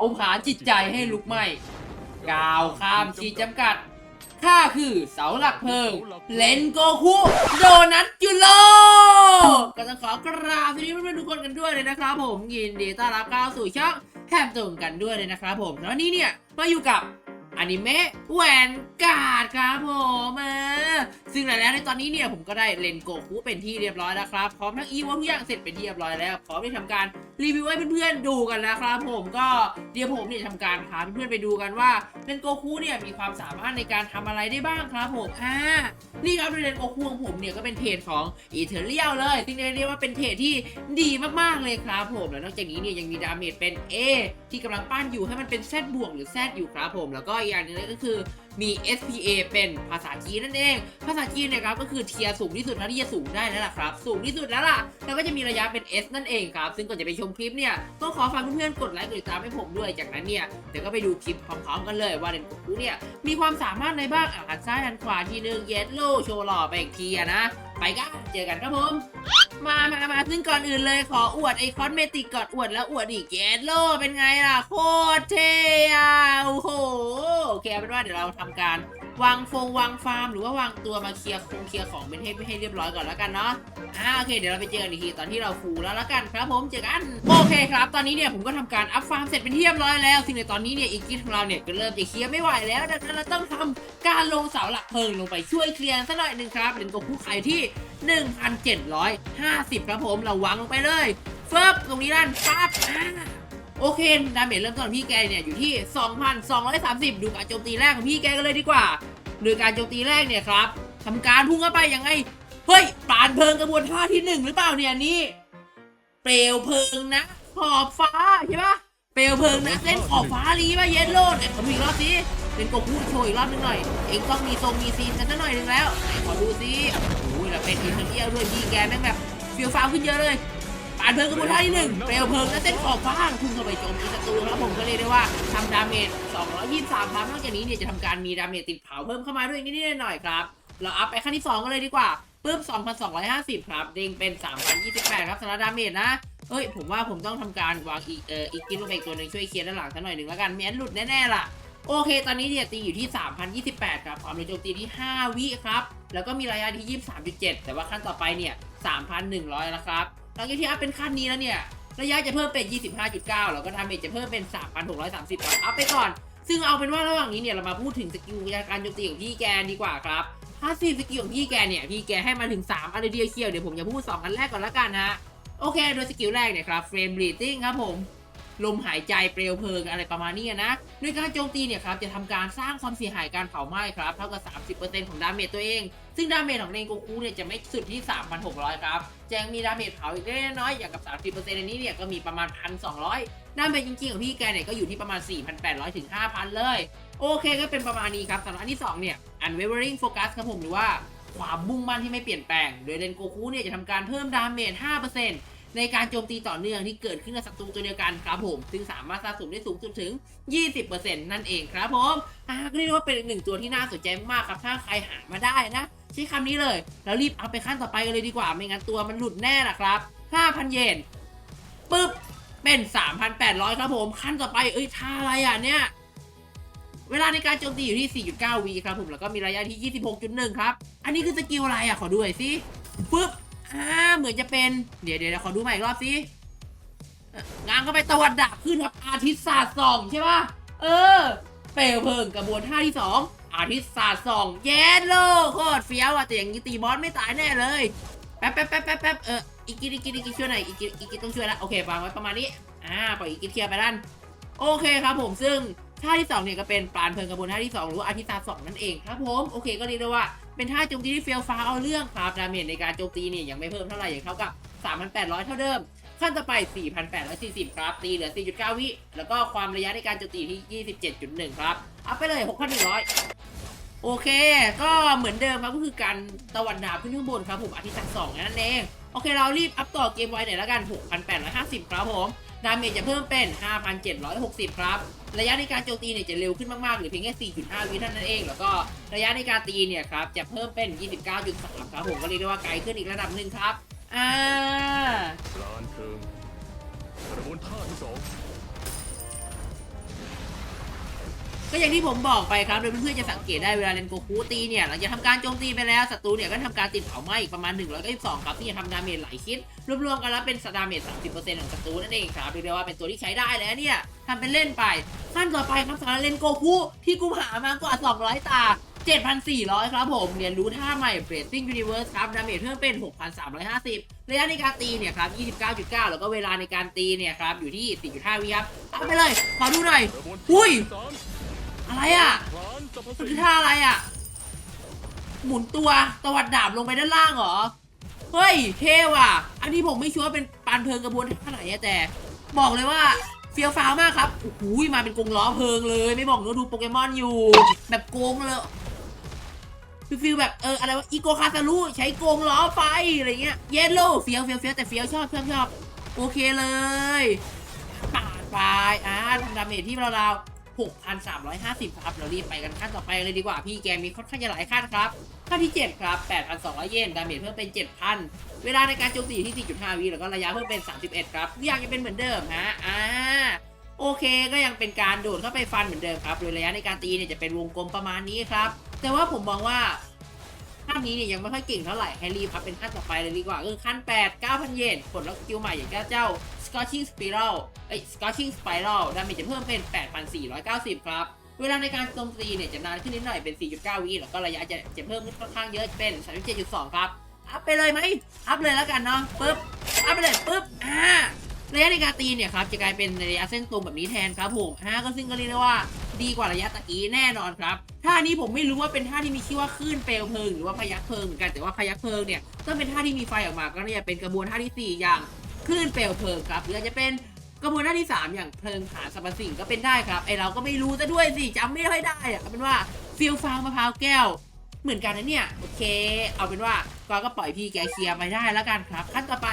เอาผานจิตใจให้ลุกไหม้กาวข้ามขีดจำกัดข้าคือเสาหลักเพลิง เลนโกคุโดนัทจุโลก็ต้องขอกราบสวัสดีเพื่อนๆทุกคนกันด้วยเลยนะครับผมยินดีต้อนรับเข้าสู่ช่องแคมตรงกันด้วยเลยนะครับผมแล้วนี่เนี่ยมาอยู่กับอนิเมะแหวนการ์ดครับผมเซึ่งแล้วในตอนนี้เนี่ยผมก็ได้เลนโกคุเป็นที่เรียบร้อยแล้วครับ พร้อมทั้งอีวอทุกอย่างเสร็จเป็นที่เรียบร้อยแล้ว พร้อมที่ทำการรีวิวให้เพื่อนๆดูกันแล้วครับ ผมก็เดี๋ยวผมเนี่ยทำการพาเพื่อนๆไปดูกันว่าเลนโกคุเนี่ยมีความสามารถในการทำอะไรได้บ้างครับผมอ่านี่ครับเรนโอคูของผมเนี่ยก็เป็นเพจของอีเทอรียลเลยซึ่งเรียกว่าเป็นเพจที่ดีมากๆเลยครับผมแล้วนอกจากนี้เนี่ยยังมีดาเมจเป็น A ที่กำลังปั้นอยู่ให้มันเป็น Z บวกหรือ Z อยู่ครับผม แล้วก็อีกอย่างหนึงก็คือ มี SPA เป็นภาษาจีนนั่นเอง ภาษาจีนเนี่ยครับก็คือเทียร์สูงที่สุดเท่าที่จะสูงได้แล้วล่ะครับสูงที่สุดแล้วล่ะแล้วก็จะมีระยะเป็น S นั่นเองครับซึ่งก่อนจะไปชมคลิปเนี่ยก็ขอฝากเพื่อนๆกดไลค์กดติดตามให้ผมด้วยจากนั้นเนี่ยเดี๋ยวก็ไปดูคลิปพร้อมๆกันเลยว่าเรนโกคูเนี่ยมีความสามารถอะไรบ้างอะหันซ้ายหันขวาทีนึงเยสโลโชว์หล่อไปอีกทีอะนะไปกันเจอกันครับผม มามามาซึ่งก่อนอื่นเลยขออวดไอคอนเมติกก่อนอวดแล้วอวดอีกเยสโลเป็นไงล่ะ โคตรเท่อะโอ้โหโอเคเอาเป็นว่าเดี๋ยวเราทำการ วางฟงวางฟาร์ม หรือว่าวางตัวมาเคลียร์คงเคลียร์ของเป็นให้ให้เรียบร้อยก่อนแล้วกันเนาะอ่าโอเคเดี๋ยวเราไปเจอกันอีกทีตอนที่เราฟูแล้วละกันครับผมเจอกันโอเคครับ ตอนนี้เนี่ยผมก็ทำการอัพฟาร์มเสร็จเป็นที่เรียบร้อยแล้วซึ่งในตอนนี้เนี่ยอีกิทของเราเนี่ยก็เริ่มจะเคลียร์ไม่ไหวแล้วดังนั้นเราต้องทำการลงเสาหลักเพลิงลงไปช่วยเคลียร์สักหน่อยหนึ่งครับเป็นตัวผู้ขายที่ 1,750 ครับผมเราวางลงไปเลยเฟิบตรงนี้ด้านปั๊บโอเค ดาเมจเริ่มต้นของพี่แกเนี่ยอยู่ที่ 2,230 ดูการโจมตีแรกของพี่แกกันเลยดีกว่าโดยการโจมตีแรกเนี่ยครับทำการพุ่งเข้าไปยังไง เฮ้ยปานเพลิงกระบวนท่าที่หนึ่งหรือเปล่าเนี่ยนี่เปลวเพลิงนะขอบฟ้าใช่ปะเปลวเพลิงนะเส้นขอบฟ้าลีป่ะเย็นโลดไหนขอดูอีกรอบสิเป็นโกคูโชว์อีกรอบนึงหน่อย เองต้องมีทรงมีซีนกันสักหน่อยนึงแล้วไหนขอดูสิ เป็นอีเทอร์เรียลด้วยพี่แกแม่งแบบเฟียวฟ้าวขึ้นเยอะเลยปานเพลิงกระบวนท่าที่หนึ่งเปลวเพลิงนะเส้นขอบฟ้าพุ่งเข้าไปโจมตีศัตรูแล้วผมก็เรียกได้ว่าทำดาเมจ 223 ครับนอกจากนี้เนี่ยจะทำการมีดาเมจติดเผาเพิ่มเข้ามาด้วยนิดๆหน่อยๆครับ เราอัพไปขั้นที่ 2 กันเลยดีกว่าปึ๊บ2,250 ครับ เด้งเป็น 3,028 ครับสำหรับดาเมจนะ เอ้ย ผมว่าผมต้องทำการวางอีกเอ่ออีกกินลงไปอีกตัวหนึ่งช่วยเคลียร์ด้านหลังสักหน่อยหนึ่งแล้วกันไม่งั้นหลุดแน่ๆล่ะ โอเค ตอนนี้เนี่ยตีอยู่ที่ 3,028 ครับ ความเร็วโจมตีที่ 5 วิครับ แล้วก็มีระยะที่ 23.7 แต่ว่าขั้นต่อไปเนี่ย 3,100 แล้วครับ หลังจากที่อัพเป็นขั้นนี้แล้วเนี่ย ระยะจะเพิ่มเป็น 25.9 แล้วก็ดาเมจจะเพิ่มเป็น 3,630ครับอัพไปก่อน ซึ่งเอาเป็นว่าระหว่างนี้เนี่ยเรามาพูดถึงสกิลการโจมตีของพี่แกนดีกว่าครับถ้าซีสกิลของพี่แกเนี่ย พี่แกให้มาถึง 3 อันเดียเคียว เดี๋ยวผมจะพูด 2 อันแรกก่อนละกันฮะ โอเค โดยสกิลแรกเนี่ยครับ เฟรมบลีติ้งครับผม ลมหายใจเปลวเพลิงอะไรประมาณนี้นะโดยการโจมตีเนี่ยครับจะทำการสร้างความเสียหายการเผาไหม้ครับเท่ากับ 30%ของดาเมจตัวเอง ซึ่งดาเมจของเรนโกคุเนี่ยจะไม่สุดที่ 3,600 ครับจะยังมีดาเมจเผาอีกเล็กน้อยอย่างกับ 30%ในนี้เนี่ยก็มีประมาณ 1,200ดาเมจจริงๆของพี่แกเนี่ยก็อยู่ที่ประมาณ 4,800 ถึง 5,000 เลย โอเคก็เป็นประมาณนี้ครับสำหรับอันที่ 2 เนี่ย unwavering focus ครับผมหรือว่าความมุ่งมั่นที่ไม่เปลี่ยนแปลง โดยเรนโกคุเนี่ยจะทำการเพิ่มดาเมจ5% ในการโจมตีต่อเนื่องที่เกิดขึ้นกับศัตรูตัวเดียวกันครับผมซึ่งสามารถสะสมได้สูงสุดถึง 20%นั่นเองครับผมอ่าก็เรียกได้ว่าเป็นอีกหนึ่งตัวที่น่าสนใจมากครับถ้าใครหามาได้นะใช้คำนี้เลย แล้วรีบเอาไปขั้นต่อไปกันเลยดีกว่า ไม่งั้นตัวมันหลุดแน่ล่ะครับ 5,000 เยนปึ๊บ เป็น 3,800 ครับผม ขั้นต่อไป เอ้ยท่าอะไรอะเนี่ย เวลาในการโจมตีอยู่ที่ 4.9วีครับผม แล้วก็มีระยะที่ 26.1 ครับ อันนี้คือสกิลอะไรอะ ขอดูหน่อยสิปึ๊บ อ่าเหมือนจะเป็นเดี๋ยวเดี๋ยวขอดูใหม่อีกรอบสิงานเข้าไปตะวันดับขึ้นครับอาทิตย์ศาสตร์สองใช่ป่ะเออ เปลวเพลิงกระบวนท่าที่2องอาทิตย์ศาสตร์สองเย็นโลโคตรเฟี้ยวอะแต่อย่างนี้ตีบอสไม่ตายแน่เลยแป๊บแป๊บแป๊บแป๊บแป๊บเอออีกกินอีกกินอีกกินช่วยหน่อยอีกกินอีกกินต้องช่วยละโอเควางไว้ประมาณนี้อ่าปล่อยอีกกินเคลียร์ไปด้านโอเคครับผมซึ่งท่าที่สองเนี่ยก็เป็นปราณเพลิงกระบวนท่าที่สองหรือว่าอาทิตย์ศาสตร์สองนั่นเองครับผมโอเคก็เรียกได้ว่า เป็นท่าโจมตีที่เฟี้ยวฟ้าเอาเรื่องครับดาเมจในการโจมตีเนี่ยยังไม่เพิ่มเท่าไหร่อย่างเท่ากับ 3,800 เท่าเดิม ขั้นต่อไป 4,840 ครับ ตีเหลือ 4.9 วิ แล้วก็ความระยะในการโจมตีที่ 27.1 ครับอัพไปเลย 6,100 โอเค ก็เหมือนเดิมครับก็คือการตะวันดาวขึ้นข้างบนครับผมอาทิตย์ศาสตร์สองนั่นเอง โอเคเรารีบอัพต่อเกมไว้หน่อยแล้วกัน 6,850 ครับผม ดาเมจจะเพิ่มเป็น 5,760 ครับ ระยะในการโจมตีเนี่ยจะเร็วขึ้นมากๆ หรือเพียงแค่ 4.5 วิเท่านั้นเอง แล้วก็ระยะในการตีเนี่ยครับจะเพิ่มเป็น 29.3 ครับผมก็เรียกได้ว่าไกลขึ้นอีกระดับหนึ่งครับ อ่าร้านเพลิงกระบวนท่าที่สอง ก็อย่างที่ผมบอกไปครับโดยเพื่อนๆจะสังเกตได้เวลาเลนโกคูตีเนี่ยหลังจากทำการโจมตีไปแล้วศัตรูเนี่ยก็ทำการติดเผาไหม้อีกประมาณ192ครับที่จะทำดาเมจหลายชิ้นรวมๆกันแล้วเป็นดาเมจ30%ของศัตรูนั่นเองครับเรียกได้ว่าเป็นตัวที่ใช้ได้แล้วเนี่ยทำเป็นเล่นไปขั้นต่อไปครับสำหรับเลนโกคูที่กูหามากว่า 200 ตา7,400 ครับผม เรียนรู้ท่าใหม่ Bracing Universe ครับ ดาเมจเพิ่มเป็น 6,350 ระยะในการตีเนี่ยครับ 29.9 แล้วก็เวลาในการตีเนี่ยครับ อยู่ที่ 4.5 วิครับเอาไปเลย ขอดูหน่อย อุ้ย อะไรอะมันคือท่าอะไรอะ หมุนตัวตวัดดาบลงไปด้านล่างเหรอ เฮ้ย เท่ว่ะ อันนี้ผมไม่ชัวร์ว่าเป็นปานเพลิงกระบวนท่าไหนอะแต่ บอกเลยว่าเฟียวฟ้าวมากครับโอ้โหมาเป็นกงล้อเพลิงเลย ไม่บอกว่าดูโปเกมอนอยู่ แบบโกงเลยฟิลฟิลแบบเอออะไรวะอีโกคาซารุใช้โกงล้อไฟอะไรเงี้ยเยลโล่เฟียวเฟียวเฟียวแต่เฟียวชอบชอบชอบโอเคเลยปาดไปอ่าทำดาเมจที่เราวๆ 6,350 ครับ เรารีบไปกันขั้นต่อไปเลยดีกว่าพี่แกมีค่อนข้างจะหลายขั้นครับ ขั้นที่ 7 ครับ 8,200 เยน ดาเมจเพิ่มเป็น 7,000 เวลาในการโจมตีอยู่ที่ 4.5 วิแล้วก็ระยะเพิ่มเป็น 31 ครับทุกอย่างยังเป็นเหมือนเดิมฮะ อ่า โอเค ก็ยังเป็นการโดดเข้าไปฟันเหมือนเดิมครับ โดยระยะในการตีเนี่ยจะเป็นวงกลมประมาณนี้ครับ แต่ว่าผมมองว่า ขั้นนี้เนี่ยยังไม่ค่อยเก่งเท่าไหร่ให้รีบครับเป็นขั้นต่อไปเลยดีกว่าก็คือขั้น 8 9,000 เยนผลลัพธ์สกิลใหม่อย่างเจ้า Scorching Spiral เอ้ย Scorching Spiral ดาเมจจะเพิ่มเป็น 8,490 ครับ เวลาในการโจมตีเนี่ยจะนานขึ้นนิดหน่อยเป็น 4.9 วิแล้วก็ระยะจะจะเพิ่มขึ้นค่อนข้างเยอะเป็น 37.2 ครับ อัพไปเลยไหมอัพเลยแล้วกันเนาะปึ๊บอัพไปเลยปึ๊บอ่าระยะในการตีเนี่ยครับจะกลายเป็นระยะเส้นตรงแบบนี้แทนครับผมอ่าก็ซึ่งก็เรียกได้ว่า ดีกว่าระยะตะกี้แน่นอนครับท่านี้ผมไม่รู้ว่าเป็นท่าที่มีชื่อว่าคลื่นเปลวเพลิงหรือว่าพยักเพลิงเหมือนกันแต่ว่าพยักเพลิงเนี่ยต้องเป็นท่าที่มีไฟออกมาก็น่าจะเป็นกระบวนท่าที่สี่อย่างคลื่นเปลวเพลิงครับหรือจะเป็นกระบวนท่าที่สามอย่างเพลิงหาสรรพสิ่งก็เป็นได้ครับไอเราก็ไม่รู้ซะด้วยสิจำไม่ค่อยได้อะเอาเป็นว่าฟิลฟางมะพร้าวแก้ว เหมือนกันนะเนี่ยโอเค เอาเป็นว่าก็ก็ปล่อยพี่แกเคลียร์ไปได้แล้วกันครับขั้นต่อไป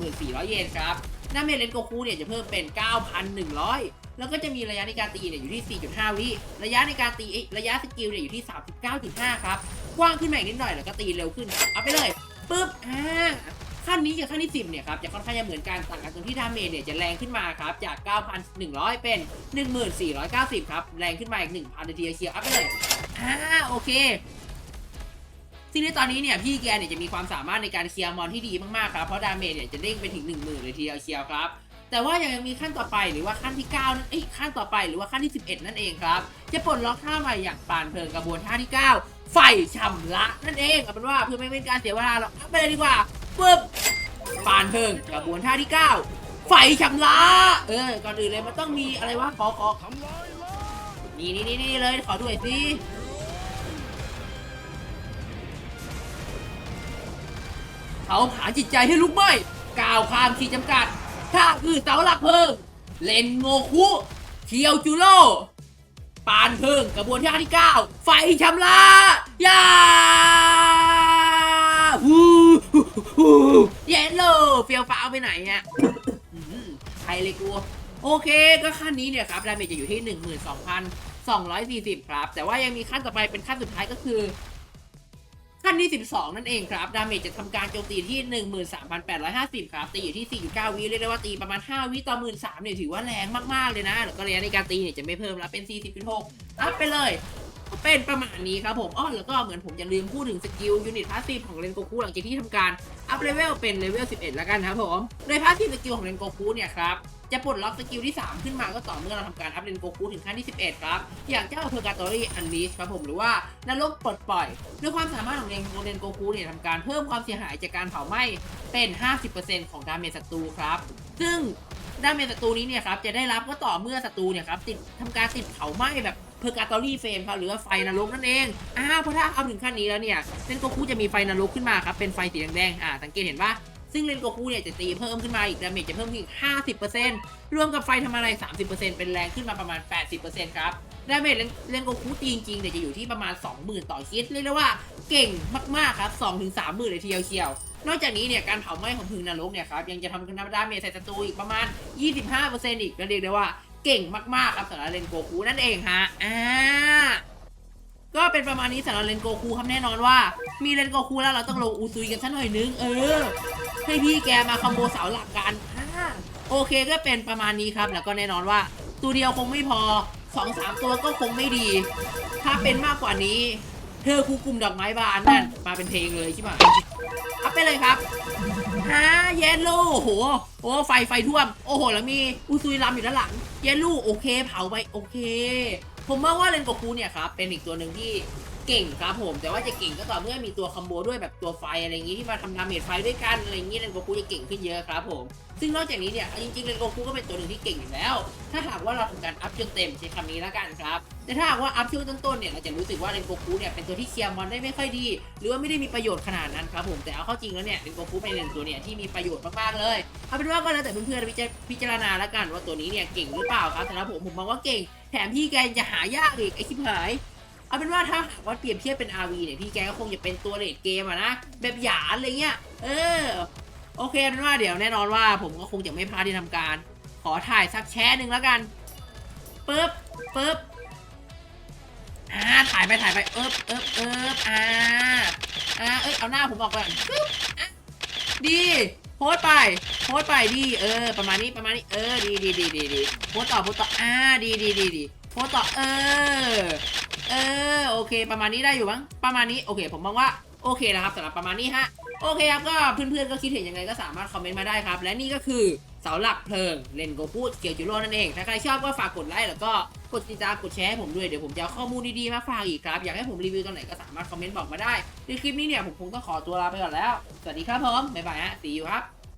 1400 เยนครับหน้าเมจเลนโกคูเนี่ยจะเพิ่มเป็น 9,100 แล้วก็จะมีระยะในการตีเนี่ยอยู่ที่ 4.5 วิ ระยะในการตีระยะสกิลเนี่ยอยู่ที่ 39.5 ครับ กว้างขึ้นมาอีกนิดหน่อยแล้วก็ตีเร็วขึ้นครับเอาไปเลยปึ๊บอ่าขั้นนี้กับขั้นที่ 10 เนี่ยครับจะค่อนข้างจะเหมือนกันต่างกันตรงที่ดาเมจเนี่ยจะแรงขึ้นมาครับ จาก 9,100 เป็น 1490 ครับ แรงขึ้นมาอีก1,000นาทีเคลียร์อัพไปเลยอ่าโอเคซึ่งในตอนนี้เนี่ยพี่แกเนี่ยจะมีความสามารถในการเคลียร์มอนที่ดีมากๆครับ เพราะดาเมจเนี่ยจะเด้งไปถึง 1 0,000เลยทีเดียวเชียวครับ แต่ว่ายังมีขั้นต่อไปหรือว่าขั้นที่ 9 นั่นเอ้ยขั้นต่อไปหรือว่าขั้นที่ 11 นั่นเองครับ จะปลดล็อกท่าใหม่อย่างปานเพลิงกระบวนท่าที่ 9 ไฟชำระนั่นเองเอาเป็นว่าเพื่อไม่เป็นการเสียเวลาเราไปเลยดีกว่าปึ๊บปานเพลิงกระบวนท่าที่ 9 ไฟชำระเออก่อนอื่นเลยมันต้องมีอะไรวะขอขอนี่นี่นี่นี่เลยขอด้วยสิเขาผาจิตใจให้ลุกไหม้ก้าวข้ามขีดจำกัด ข้าคือเสาหลักเพลิง เลนโงคุเคียวจูโร่ปานเพิงกระบวนท่าที่ 9 ไฟชำระยาฮู้ฮู้ฮู้เย็นโลเฟียวฟ้าไปไหนเนี่ยใครเลยกูโอเคก็ขั้นนี้เนี่ยครับดาเมจจะอยู่ที่ 12,240 ครับ แต่ว่ายังมีขั้นต่อไปเป็นขั้นสุดท้ายก็คือ ขั้นที่ 12 นั่นเองครับ ดาเมจจะทำการโจมตีที่ 13,850 ครับ ตีอยู่ที่ 4.9 วิเรียกได้ว่าตีประมาณ 5 วิต่อ 13,000เนี่ยถือว่าแรงมาก ๆ เลยนะ แล้วก็ระยะในการตีเนี่ยจะไม่เพิ่มแล้วเป็น40.6อัพไปเลย เป็นประมาณนี้ครับผมอ้อแล้วก็เหมือนผมจะลืมพูดถึงสกิลยูนิตพาสซีฟของเรนโกคูหลังจากที่ทำการอัพเลเวลเป็นเลเวล 11 แล้วกันครับผม โดยพาสซีฟสกิลของเรนโกคูเนี่ยครับจะปลดล็อกสกิลที่ 3 ขึ้นมาก็ต่อเมื่อเราทำการอัพเรนโกคูถึงขั้นที่ 11 ครับ อย่างเจ้าเพอร์กาตอรี่อันลิชครับผมหรือว่านรกปลดปล่อย ด้วยความสามารถของเรนเรนโกคูเนี่ยทำการเพิ่มความเสียหายจากการเผาไหม้เป็น 50%ของดาเมจศัตรูครับ ซึ่งดาเมจศัตรูนี้เนี่ยครับจะได้รับก็ต่อเมื่อศัตรูเนี่ยครับติดทำการติดเผาไหม้แบบ เพอร์กาตอรี่เฟมครับหรือว่าไฟนรกนั่นเองอ่าเพราะถ้าเอาถึงขั้นนี้แล้วเนี่ยเรนโกคูจะมีไฟนรกขึ้นมาครับเป็นไฟสีแดงๆอ่าสังเกตเห็นปะซึ่งเรนโกคูเนี่ยจะตีเพิ่มขึ้นมาอีกดาเมจจะเพิ่มขึ้นอีก 50%รวมกับไฟทำอะไร 30%เป็นแรงขึ้นมาประมาณ 80%ครับ ดาเมจเลนโกคูตีจริงๆเนี่ยจะอยู่ที่ประมาณ 20,000 ต่อคิดเรียกได้ว่าเก่งมากๆครับ2-3หมื่นเลยทีเดียวเชียวนอกจากนี้เนี่ยการเผาไหม้ของพึงนรกเนี่ยครับยังจะทำกันดาเมจใส่ศัตรูอีกประมาณ 25%อีกก็เรียกได้ว่า เก่งมากๆครับสำหรับเลนโกคูนั่นเองฮะอ่าก็เป็นประมาณนี้สำหรับเลนโกคูครับแน่นอนว่า มีเลนโกคูแล้วเราต้องลงอูซุยกันสักหน่อยนึง เออ ให้พี่แกมาคอมโบเสาหลักกันอ่าโอเคก็เป็นประมาณนี้ครับ แล้วก็แน่นอนว่า ตัวเดียวคงไม่พอสองสามตัวก็คงไม่ดี ถ้าเป็นมากกว่านี้ เธอคูกลุ่มดอกไม้บานนั่นมาเป็นเพลงเลยใช่ไหมอัพไปเลยครับ ฮะเยลโล่โอ้โหโอ้ไฟไฟท่วม โอ้โห แล้วมีอุซุยลำอยู่ด้านหลัง เยลโล่โอเค เผาไป โอเค ผมมองว่าเลนโกคูเนี่ยครับ เป็นอีกตัวหนึ่งที่ เก่งครับผม แต่ว่าจะเก่งก็ต่อเมื่อมีตัวคอมโบด้วยแบบตัวไฟอะไรอย่างงี้ที่มาทำดาเมจไฟด้วยกันอะไรอย่างงี้เลนโกคูจะเก่งขึ้นเยอะครับผม ซึ่งนอกจากนี้เนี่ยจริงๆเลนโกคูก็เป็นตัวหนึ่งที่เก่งอยู่แล้ว ถ้าหากว่าเราทำการอัพจนเต็มใช้คำนี้แล้วกันครับแต่ถ้าหากว่าอัพช่วงต้นๆเนี่ยเราจะรู้สึกว่าเรนโกคูเนี่ยเป็นตัวที่เคลียร์มอนได้ไม่ค่อยดี หรือว่าไม่ได้มีประโยชน์ขนาดนั้นครับผมแต่เอาเข้าจริงแล้วเนี่ยเรนโกคูเป็นหนึ่งตัวเนี่ยที่มีประโยชน์มากๆเลยเอาเป็นว่าก็แล้วแต่เพื่อนๆพิจารณาแล้วกันว่าตัวนี้เนี่ยเก่งหรือเปล่าครับแต่ละผมผมมองว่าเก่ง แถมพี่แกจะหายากอีกไอ้ชิบหาย เอาเป็นว่าถ้าหากว่าเปรียบเทียบเป็น RV เนี่ยพี่แกก็คงจะเป็นตัวเลดเกมอะนะแบบหยาดอะไรเงี้ย เออ โอเคเอาเป็นว่าเดี๋ยวแน่นอนว่า ผมก็คงจะไม่พลาดที่ทำการ ขอถ่ายสักแชร์หนึ่งแล้วกันปึ๊บปึ๊บอ่าถ่ายไปถ่ายไปเอิบเอิบเอิบอ่าอ่าเอ้ยเอาหน้าผมออกก่อนปึ๊บดีโพสต์ไปโพสต์ไปดีเออ ประมาณนี้ประมาณนี้เออดีดีดีดีดีโพสต์ต่อโพสต์ต่ออ่าดีดีดีดีโพสต์ต่อเออ เออโอเค ประมาณนี้ได้อยู่มั้งประมาณนี้โอเค ผมมองว่าโอเคนะครับสำหรับประมาณนี้ฮะโอเคครับก็เพื่อนๆก็คิดเห็นยังไงก็สามารถคอมเมนต์มาได้ครับ และนี่ก็คือเสาหลักเพลิงเลนโกพูดเกียวจูโร่นั่นเอง ถ้าใครชอบก็ฝากกดไลค์แล้วก็กดติดตามกดแชร์ให้ผมด้วย เดี๋ยวผมจะเอาข้อมูลดีๆมาฝากอีกครับ อยากให้ผมรีวิวตรงไหนก็สามารถคอมเมนต์บอกมาได้ในคลิปนี้เนี่ยผมคงต้องขอตัวลาไปก่อนแล้ว สวัสดีครับผมบ๊ายบายฮะสีอยู่ครับ